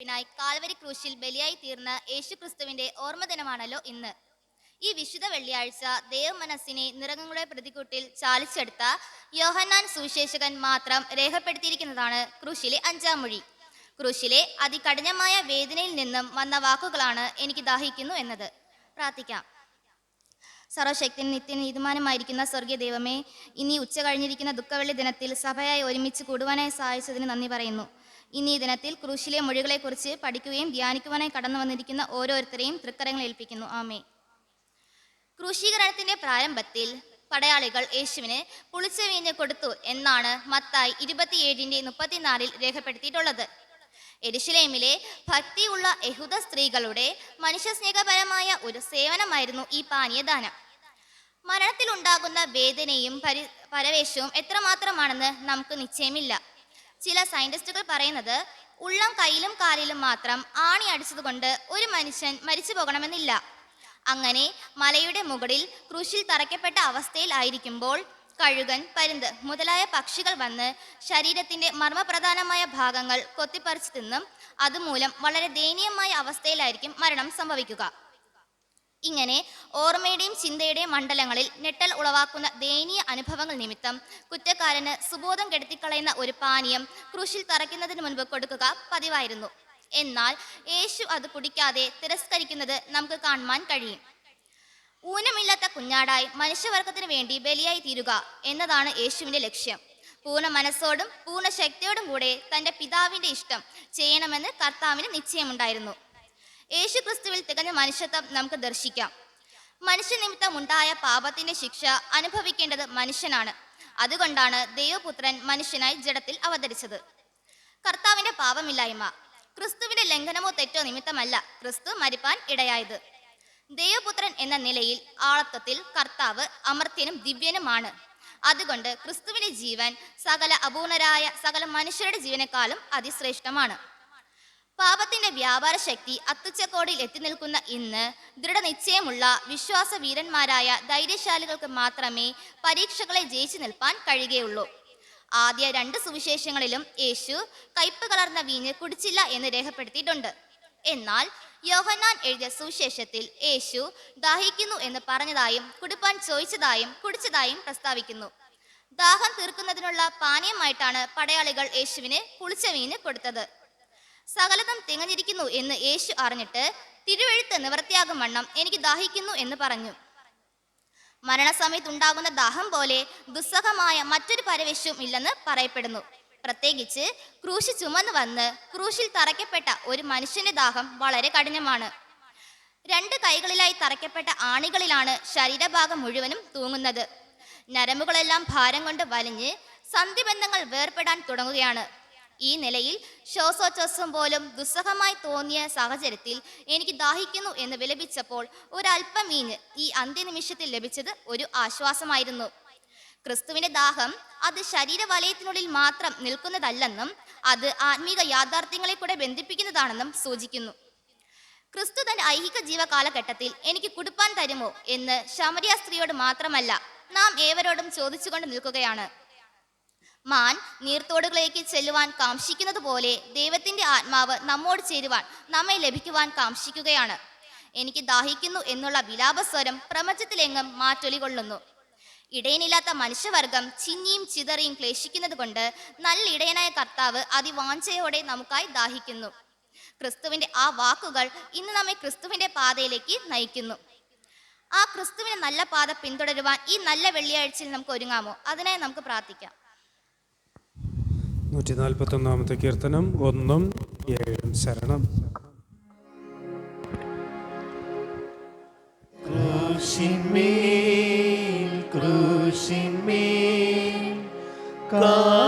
ായി Calvary ക്രൂശിൽ ബലിയായി തീർന്ന യേശുക്രിസ്തുവിന്റെ ഓർമ്മദിനമാണല്ലോ ഇന്ന്. ഈ വിശുദ്ധ വെള്ളിയാഴ്ച ദേവമനസ്സിനെ നിറങ്ങളുടെ പ്രതികൂട്ടിൽ ചാലിച്ചെടുത്ത യോഹന്നാൻ സുവിശേഷകൻ മാത്രം രേഖപ്പെടുത്തിയിരിക്കുന്നതാണ് ക്രൂശിലെ അഞ്ചാം മൊഴി. ക്രൂശിലെ അതികഠിനമായ വേദനയിൽ നിന്നും വന്ന വാക്കുകളാണ് എനിക്ക് ദാഹിക്കുന്നു എന്നത്. പ്രാർത്ഥിക്കാം. സർവശക്തി നിത്യനീതിമാനമായിരിക്കുന്ന സ്വർഗീയ ദൈവമേ ഇനി ഉച്ച കഴിഞ്ഞിരിക്കുന്ന ദുഃഖവെള്ളി ദിനത്തിൽ സഭയായി ഒരുമിച്ച് കൂടുവാനായി സഹായിച്ചതിന് നന്ദി പറയുന്നു. ഇനി ഈ ദിനത്തിൽ ക്രൂശിലെ മൊഴികളെക്കുറിച്ച് പഠിക്കുകയും ധ്യാനിക്കുവാനായി കടന്നു വന്നിരിക്കുന്ന ഓരോരുത്തരെയും തൃക്കരങ്ങൾ ഏൽപ്പിക്കുന്നു. ആമേ ക്രൂശീകരണത്തിന്റെ പ്രാരംഭത്തിൽ പടയാളികൾ യേശുവിന് പുളിച്ച വീഞ്ഞ് കൊടുത്തു എന്നാണ് മത്തായി ഇരുപത്തിയേഴിന്റെ മുപ്പത്തിനാലിൽ രേഖപ്പെടുത്തിയിട്ടുള്ളത്. എരുശലേമിലെ ഭക്തിയുള്ള യഹൂദ സ്ത്രീകളുടെ മനുഷ്യസ്നേഹപരമായ ഒരു സേവനമായിരുന്നു ഈ പാനീയദാനം മരണത്തിലുണ്ടാകുന്ന വേദനയും പരി പരവേശവും എത്രമാത്രമാണെന്ന് നമുക്ക് നിശ്ചയമില്ല. ചില സയന്റിസ്റ്റുകൾ പറയുന്നത് ഉള്ളം കയ്യിലും കാലിലും മാത്രം ആണി അടിച്ചതുകൊണ്ട് ഒരു മനുഷ്യൻ മരിച്ചു പോകണമെന്നില്ല. അങ്ങനെ മലയുടെ മുകളിൽ ക്രൂശിൽ തറയ്ക്കപ്പെട്ട അവസ്ഥയിൽ ആയിരിക്കുമ്പോൾ കഴുകൻ പരുന്ത് മുതലായ പക്ഷികൾ വന്ന് ശരീരത്തിന്റെ മർമ്മപ്രധാനമായ ഭാഗങ്ങൾ കൊത്തിപ്പറിച്ചു തിന്നും അതുമൂലം വളരെ ദയനീയമായ അവസ്ഥയിലായിരിക്കും മരണം സംഭവിക്കുക. ഇങ്ങനെ ഓർമ്മയുടെയും ചിന്തയുടെയും മണ്ഡലങ്ങളിൽ ഞെട്ടൽ ഉളവാക്കുന്ന ദയനീയ അനുഭവങ്ങൾ നിമിത്തം കുറ്റക്കാരന് സുബോധം കെടുത്തിക്കളയുന്ന ഒരു പാനീയം ക്രൂശിൽ തറയ്ക്കുന്നതിന് മുൻപ് കൊടുക്കുക പതിവായിരുന്നു. എന്നാൽ യേശു അത് കുടിക്കാതെ തിരസ്കരിക്കുന്നത് നമുക്ക് കാണുവാൻ കഴിയും. ഊനമില്ലാത്ത കുഞ്ഞാടായി മനുഷ്യവർഗത്തിന് വേണ്ടി ബലിയായി തീരുക എന്നതാണ് യേശുവിന്റെ ലക്ഷ്യം. പൂർണ മനസ്സോടും പൂർണ ശക്തിയോടും കൂടെ തന്റെ പിതാവിന്റെ ഇഷ്ടം ചെയ്യണമെന്ന് കർത്താവിന് നിശ്ചയമുണ്ടായിരുന്നു. യേശു ക്രിസ്തുവിൽ തികഞ്ഞ മനുഷ്യത്വം നമുക്ക് ദർശിക്കാം. മനുഷ്യനിമിത്തം ഉണ്ടായ പാപത്തിന്റെ ശിക്ഷ അനുഭവിക്കേണ്ടത് മനുഷ്യനാണ്. അതുകൊണ്ടാണ് ദൈവപുത്രൻ മനുഷ്യനായി ജഡത്തിൽ അവതരിച്ചത്. കർത്താവിന്റെ പാപമില്ലായ്മ. ക്രിസ്തുവിന്റെ ലംഘനമോ തെറ്റോ നിമിത്തമല്ല ക്രിസ്തു മരിപ്പാൻ ഇടയായത്. ദൈവപുത്രൻ എന്ന നിലയിൽ ആളത്വത്തിൽ കർത്താവ് അമർത്യനും ദിവ്യനുമാണ്. അതുകൊണ്ട് ക്രിസ്തുവിന്റെ ജീവൻ സകല അപൂർണരായ സകല മനുഷ്യരുടെ ജീവനേക്കാളും അതിശ്രേഷ്ഠമാണ്. പാപത്തിന്റെ വ്യാപാര ശക്തി അത്തുച്ചക്കോടിൽ എത്തി നിൽക്കുന്ന ഇന്ന് ദൃഢനിശ്ചയമുള്ള വിശ്വാസ വീരന്മാരായ ധൈര്യശാലികൾക്ക് മാത്രമേ പരീക്ഷകളെ ജയിച്ചു നിൽപ്പാൻ കഴിയുകയുള്ളൂ. ആദ്യ രണ്ട് സുവിശേഷങ്ങളിലും യേശു കയ്പ് കലർന്ന വീഞ്ഞ് കുടിച്ചില്ല എന്ന് രേഖപ്പെടുത്തിയിട്ടുണ്ട്. എന്നാൽ യോഹന്നാൻ എഴുതിയ സുവിശേഷത്തിൽ യേശു ദാഹിക്കുന്നു എന്ന് പറഞ്ഞതായും കുടിപ്പാൻ ചോദിച്ചതായും കുടിച്ചതായും പ്രസ്താവിക്കുന്നു. ദാഹം തീർക്കുന്നതിനുള്ള പാനീയമായിട്ടാണ് പടയാളികൾ യേശുവിന് പുളിച്ച വീഞ്ഞ് കൊടുത്തത്. സകലതും തികഞ്ഞിരിക്കുന്നു എന്ന് യേശു അറിഞ്ഞിട്ട് തിരുവെഴുത്ത് നിവർത്തിയാകും വണ്ണം എനിക്ക് ദാഹിക്കുന്നു എന്ന് പറഞ്ഞു. മരണസമയത്തുണ്ടാകുന്ന ദാഹം പോലെ ദുസ്സഹമായ മറ്റൊരു പരവേശവും ഇല്ലെന്ന് പറയപ്പെടുന്നു. പ്രത്യേകിച്ച് ക്രൂശി ചുമന്നു വന്ന് ക്രൂശിൽ തറയ്ക്കപ്പെട്ട ഒരു മനുഷ്യന്റെ ദാഹം വളരെ കഠിനമാണ്. രണ്ട് കൈകളിലായി തറയ്ക്കപ്പെട്ട ആണികളിലാണ് ശരീരഭാഗം മുഴുവനും തൂങ്ങുന്നത്. നരമ്പുകളെല്ലാം ഭാരം കൊണ്ട് വലിഞ്ഞ് സന്ധിബന്ധങ്ങൾ വേർപെടാൻ തുടങ്ങുകയാണ്. ഈ നിലയിൽ ശ്വാസോച്ഛ്വാസം പോലും ദുസ്സഹമായി തോന്നിയ സാഹചര്യത്തിൽ എനിക്ക് ദാഹിക്കുന്നു എന്ന് വിലപിച്ചപ്പോൾ ഒരല്പം വീഞ്ഞ് ഈ അന്ത്യനിമിഷത്തിൽ ലഭിച്ചത് ഒരു ആശ്വാസമായിരുന്നു. ക്രിസ്തുവിന്റെ ദാഹം അത് ശരീരവലയത്തിനുള്ളിൽ മാത്രം നിൽക്കുന്നതല്ലെന്നും അത് ആത്മീക യാഥാർത്ഥ്യങ്ങളെ കൂടെ ബന്ധിപ്പിക്കുന്നതാണെന്നും സൂചിക്കുന്നു. ക്രിസ്തു തന്റെ ഐഹിക ജീവ കാലഘട്ടത്തിൽ എനിക്ക് കുടുപ്പാൻ തരുമോ എന്ന് ശമരിയ സ്ത്രീയോട് മാത്രമല്ല നാം ഏവരോടും ചോദിച്ചുകൊണ്ട് നിൽക്കുകയാണ്. മാൻ നീർത്തോടുകളിലേക്ക് ചെല്ലുവാൻ കാംക്ഷിക്കുന്നത് പോലെ ദൈവത്തിന്റെ ആത്മാവ് നമ്മോട് ചേരുവാൻ നമ്മെ ലഭിക്കുവാൻ കാംക്ഷിക്കുകയാണ്. എനിക്ക് ദാഹിക്കുന്നു എന്നുള്ള വിലാപസ്വരം പ്രപഞ്ചത്തിലെങ്ങും മാറ്റൊലികൊള്ളുന്നു. ഇടയനില്ലാത്ത മനുഷ്യവർഗം ചിന്നിയും ചിതറിയും ക്ലേശിക്കുന്നത് കൊണ്ട് നല്ല ഇടയനായ കർത്താവ് അതിവാഞ്ചയോടെ നമുക്കായി ദാഹിക്കുന്നു. ക്രിസ്തുവിന്റെ ആ വാക്കുകൾ ഇന്ന് നമ്മെ ക്രിസ്തുവിന്റെ പാതയിലേക്ക് നയിക്കുന്നു. ആ ക്രിസ്തുവിന്റെ നല്ല പാത പിന്തുടരുവാൻ ഈ നല്ല വെള്ളിയാഴ്ചയിൽ നമുക്ക് ഒരുങ്ങാമോ? അതിനായി നമുക്ക് പ്രാർത്ഥിക്കാം. നൂറ്റി നാൽപ്പത്തി ഒന്നാമത്തെ കീർത്തനം ഒന്നും ഏഴും ശരണം. ക്രൂശിമേ ക്രൂശിമേ കാണ